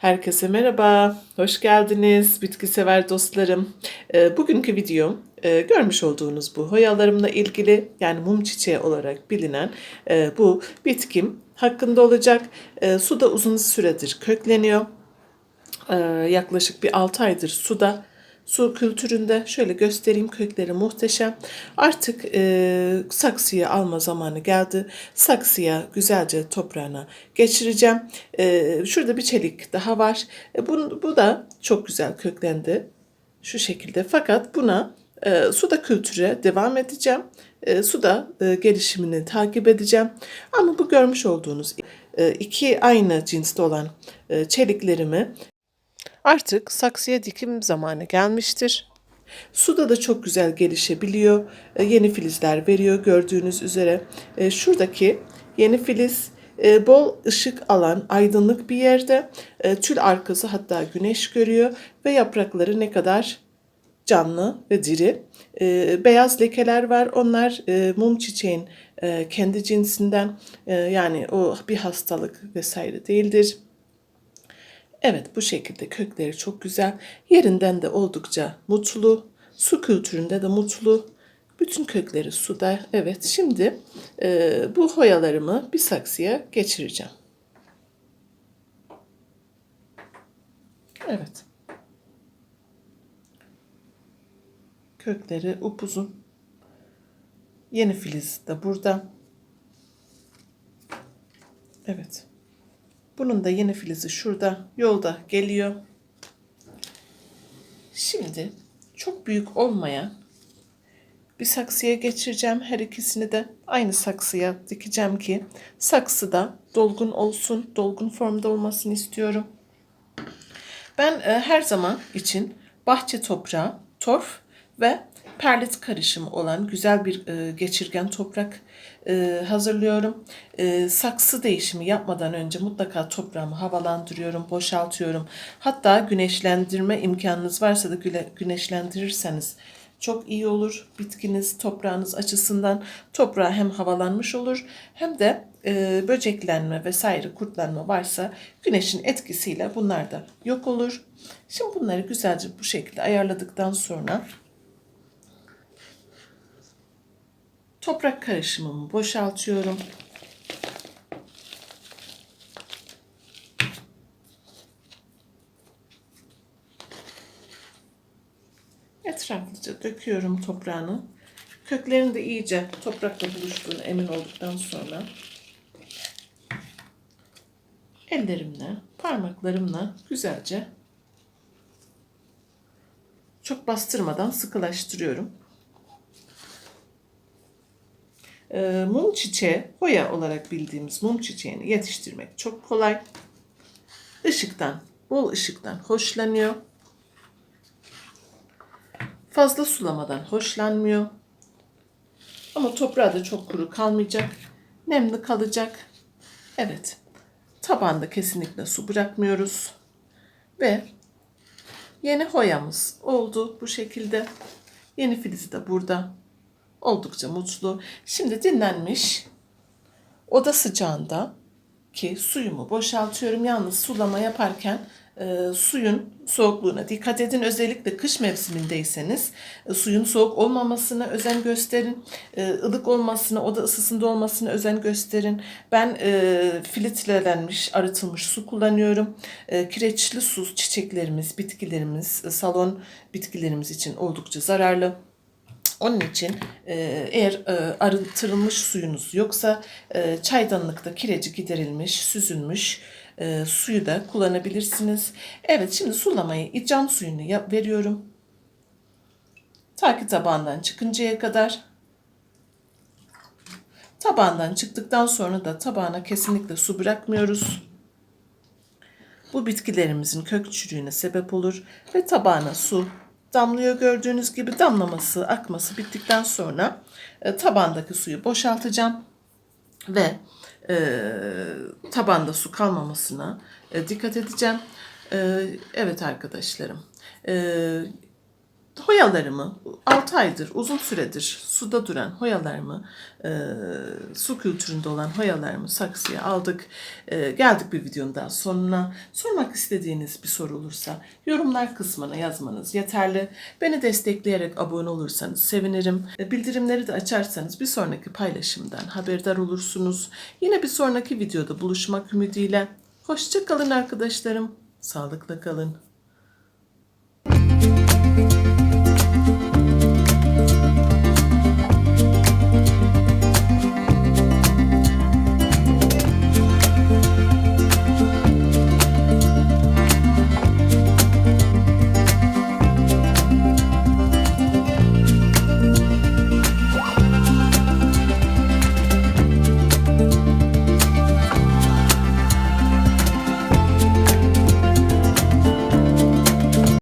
Herkese merhaba, hoş geldiniz bitki sever dostlarım. Ee, bugünkü videom e, görmüş olduğunuz bu hoyalarımla ilgili yani mum çiçeği olarak bilinen e, bu bitkim hakkında olacak. E, suda uzun süredir kökleniyor. Yaklaşık bir 6 aydır suda. Su kültüründe şöyle göstereyim kökleri muhteşem. Artık e, saksıya alma zamanı geldi. Saksıya güzelce toprağına geçireceğim. E, şurada bir çelik daha var. E, bu, bu da çok güzel köklendi. Şu şekilde. Fakat buna e, suda kültüre devam edeceğim. E, suda e, gelişimini takip edeceğim. Ama bu görmüş olduğunuz e, iki aynı cinste olan e, çeliklerimi Artık saksıya dikim zamanı gelmiştir. Suda da çok güzel gelişebiliyor. E, Yeni filizler veriyor gördüğünüz üzere. E, Şuradaki yeni filiz e, bol ışık alan aydınlık bir yerde. E, Tül arkası hatta güneş görüyor ve yaprakları ne kadar canlı ve diri. E, beyaz lekeler var. Onlar e, mum çiçeğin e, kendi cinsinden e, yani o bir hastalık vesaire değildir. Evet bu şekilde kökleri çok güzel. Yerinden de oldukça mutlu. Su kültüründe de mutlu. Bütün kökleri suda. Evet şimdi e, bu hoyalarımı bir saksıya geçireceğim. Evet. Kökleri upuzun. Yeni filiz de burada. Evet. Bunun da yeni filizi şurada yolda geliyor. Şimdi çok büyük olmayan bir saksıya geçireceğim. Her ikisini de aynı saksıya dikeceğim ki saksıda dolgun olsun, dolgun formda olmasını istiyorum. Ben e, her zaman için bahçe toprağı, torf ve perlit karışımı olan güzel bir e, geçirgen toprak e, hazırlıyorum. E, saksı değişimi yapmadan önce mutlaka toprağımı havalandırıyorum, boşaltıyorum. Hatta güneşlendirme imkanınız varsa da güle, güneşlendirirseniz çok iyi olur. Bitkiniz, toprağınız açısından toprağı hem havalanmış olur hem de e, böceklenme vesaire kurtlanma varsa güneşin etkisiyle bunlar da yok olur. Şimdi bunları güzelce bu şekilde ayarladıktan sonra Toprak karışımımı boşaltıyorum. Etraflıca döküyorum toprağını. Köklerin de iyice toprakla buluştuğunu emin olduktan sonra ellerimle, parmaklarımla güzelce çok bastırmadan sıkılaştırıyorum. E, mum çiçeği, hoya olarak bildiğimiz mum çiçeğini yetiştirmek çok kolay. Işıktan, bol ışıktan hoşlanıyor. Fazla sulamadan hoşlanmıyor. Ama toprağı da çok kuru kalmayacak. Nemli kalacak. Evet. Tabanda kesinlikle su bırakmıyoruz. Ve yeni hoyamız oldu bu şekilde. Yeni filizi de burada. Oldukça mutlu. Şimdi dinlenmiş. Oda sıcağında ki suyumu boşaltıyorum. Yalnız sulama yaparken e, suyun soğukluğuna dikkat edin. Özellikle kış mevsimindeyseniz e, suyun soğuk olmamasına özen gösterin. E, ılık olmasına, oda ısısında olmasına özen gösterin. Ben e, filtrelenmiş, arıtılmış su kullanıyorum. E, kireçli su çiçeklerimiz, bitkilerimiz, e, salon bitkilerimiz için oldukça zararlı. Onun için e, eğer e, arıtılmış suyunuz yoksa e, çaydanlıkta kireci giderilmiş, süzülmüş e, suyu da kullanabilirsiniz. Evet şimdi sulamayı cam suyunu yap, veriyorum. Ta ki tabağından çıkıncaya kadar. Tabağından çıktıktan sonra da tabağına kesinlikle su bırakmıyoruz. Bu bitkilerimizin kök çürüğüne sebep olur ve tabağına su damlıyor gördüğünüz gibi damlaması, akması bittikten sonra e, tabandaki suyu boşaltacağım ve e, tabanda su kalmamasına e, dikkat edeceğim. E, evet arkadaşlarım. E, hoyalarımı 6 aydır uzun süredir suda duran hoyalarımı e, su kültüründe olan hoyalarımı saksıya aldık. E, geldik bir videonun daha sonuna. Sormak istediğiniz bir soru olursa yorumlar kısmına yazmanız yeterli. Beni destekleyerek abone olursanız sevinirim. E, bildirimleri de açarsanız bir sonraki paylaşımdan haberdar olursunuz. Yine bir sonraki videoda buluşmak ümidiyle. Hoşça kalın arkadaşlarım. Sağlıkla kalın.